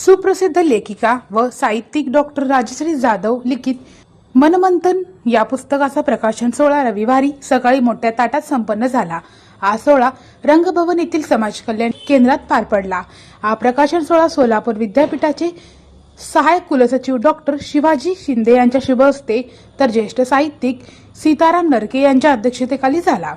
सुप्रसिद्ध लेखिका व साहित्यिक डॉक्टर राजश्री जाधव लिखित मनमंथन या पुस्तकाचा प्रकाशन सोहळा रविवारी सकाळी मोठ्या ताटात संपन्न झाला. हा सोहळा रंगभवन येथील समाज कल्याण केंद्रात पार पडला. हा प्रकाशन सोहळा सोलापूर विद्यापीठाचे सहाय्यक कुलसचिव डॉक्टर शिवाजी शिंदे यांच्या शुभ हस्ते तर ज्येष्ठ साहित्यिक सीताराम नरके यांच्या अध्यक्षतेखाली झाला.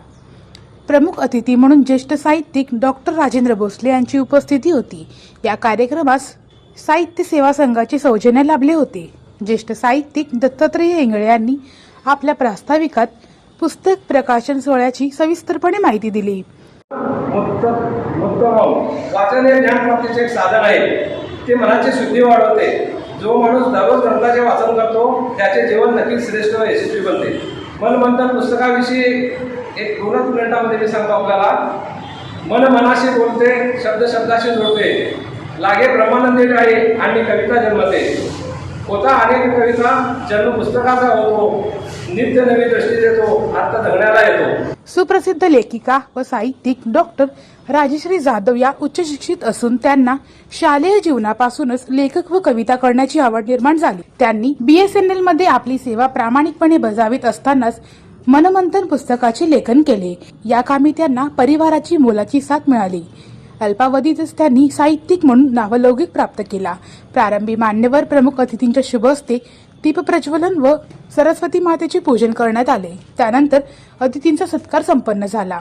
प्रमुख अतिथी म्हणून ज्येष्ठ साहित्यिक डॉक्टर राजेंद्र भोसले यांची उपस्थिती होती. या कार्यक्रमास साहित्य सेवा संघाचे सौजन्य लाभले होते. ज्येष्ठ साहित्यिक दत्तात्रय इंगळे यांनी आपल्या प्रास्ताविकात पुस्तक प्रकाशन सोहळ्याची सविस्तरपणे माहिती दिली. वाचन हे ज्ञानप्राप्तीचे एक साधन आहे. ते मनाची शुद्धी वाढवते. जो माणूस दररोज ग्रंथाचे वाचन करतो त्याचे जीवन नक्कीच श्रेष्ठ व यशस्वी बनते. मनमंथन पुस्तकाविषयी एक दोनच मिनिटामध्ये मी सांगतो आपल्याला. मन मनाशी बोलते शब्द शब्दाशी जोडते. लागे ब्रह्मानंदी आहे आणि कविता जन्मते. होता अनेक कविता जन्म पुस्तकाचा होतो. नित्य नवी दृष्टी देतो. आता धगण्याला येतो. सुप्रसिद्ध लेखिका व साहित्यिक डॉक्टर राजश्री जाधव या उच्च शिक्षित असून त्यांना शालेय जीवनापासूनच लेखक व कविता करण्याची आवड निर्माण झाली. त्यांनी बीएसएनएलमध्ये आपली सेवा प्रामाणिकपणे बजावित असतानाच मनमंथन पुस्तकाचे लेखन केले. या कामी त्यांना परिवाराची मोलाची साथ मिळाली. अल्पावधीतच त्यांनी साहित्यिक म्हणून नावलौकिक प्राप्त केला. प्रारंभी मान्यवर प्रमुख अतिथींच्या शुभ हस्ते दीपप्रज्वलन व सरस्वती मातेचे पूजन करण्यात आले. त्यानंतर अतिथींचा सत्कार संपन्न झाला.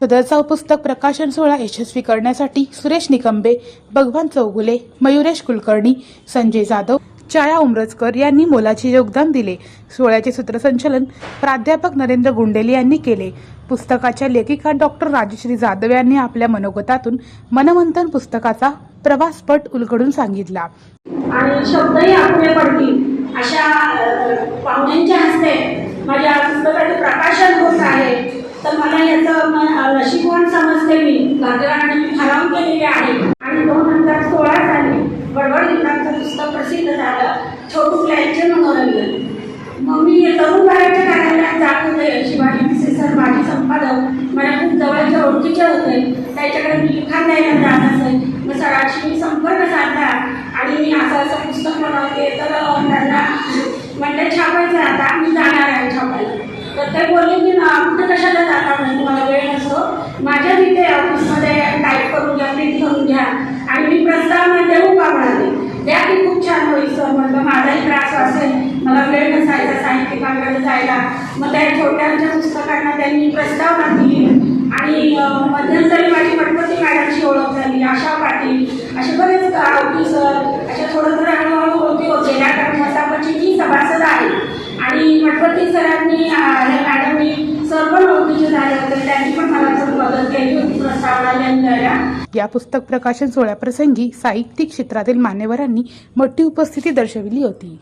सदरचा पुस्तक प्रकाशन सोहळा यशस्वी करण्यासाठी सुरेश निकंबे भगवान चौगुले मयुरेश कुलकर्णी संजय जाधव छाया उमरजकर यांनी मोलाचे योगदान दिले. सोहळ्याचे सूत्रसंचलन प्राध्यापक नरेंद्र गुंडेले यांनी केले. पुस्तकाच्या लेखिका डॉक्टर राजश्री जाधव यांनी आपल्या मनोगतातून मनमंथन पुस्तकाचा प्रवासपट उलगडून सांगितला. आणि शब्दही आपले पडतील. अशा पाहुण्यांच्या हस्ते माझ्या पुस्तकाचे प्रकाशन होत आहे. तर मला याचं नशीबवान समजते मी. गाजराने मी ठराव केलेले आहे. आणि दोन हजार सोळा साली बडबड गीतांचं पुस्तक प्रसिद्ध झालं छोटू क्लायचे मनोरंजन. मग मी तरुण बाहेरच्या कार्यालयात जात होते. शिवाजी पिसे सर माझे संपादक मला खूप जवळच्या ओळखीचे होते. त्याच्याकडे मी लिखाण द्यायला जात असे. मग सरांशी मी संपर्क साधला आणि मी असं असं पुस्तक बनवते. तर त्यांना म्हणलं छापायचं आता. मी जाणार आहे छापायला. तर ते बोलले की ना कुठं कशाला जाता म्हणजे तुम्हाला वेळ नसतो. माझ्या तिथे ऑफिसमध्ये टाईप करून घ्या प्रिंट करून घ्या. आणि मी प्रस्ताव देऊ का म्हणाले. द्या की खूप छान होईल सर म्हटलं माझाही त्रास असेल. मला वेळ नसायचा साहित्यिकांकडे जायला. मग त्या छोट्यांच्या पुस्तकांना त्यांनी प्रस्तावना दिली आणि मध्यंतरी माझी गणपती मॅडमची ओळख झाली आशा पाटील. असे बरेच ऑफिसर अशा थोडं थोडं हळूहळू ओळखी होते. या कारण मसापची मी सभासद आहे. आणि गणपती सरांनी अ, मॅडमनी सर्व नोकरीचे झाले होते त्यांनी पण मला खूप मदत केली होती प्रस्तावना लिहून या पुस्तक प्रकाशन सोहळ्याप्रसंगी साहित्यिक क्षेत्रातील मान्यवरांनी मोठी उपस्थिती दर्शविली होती.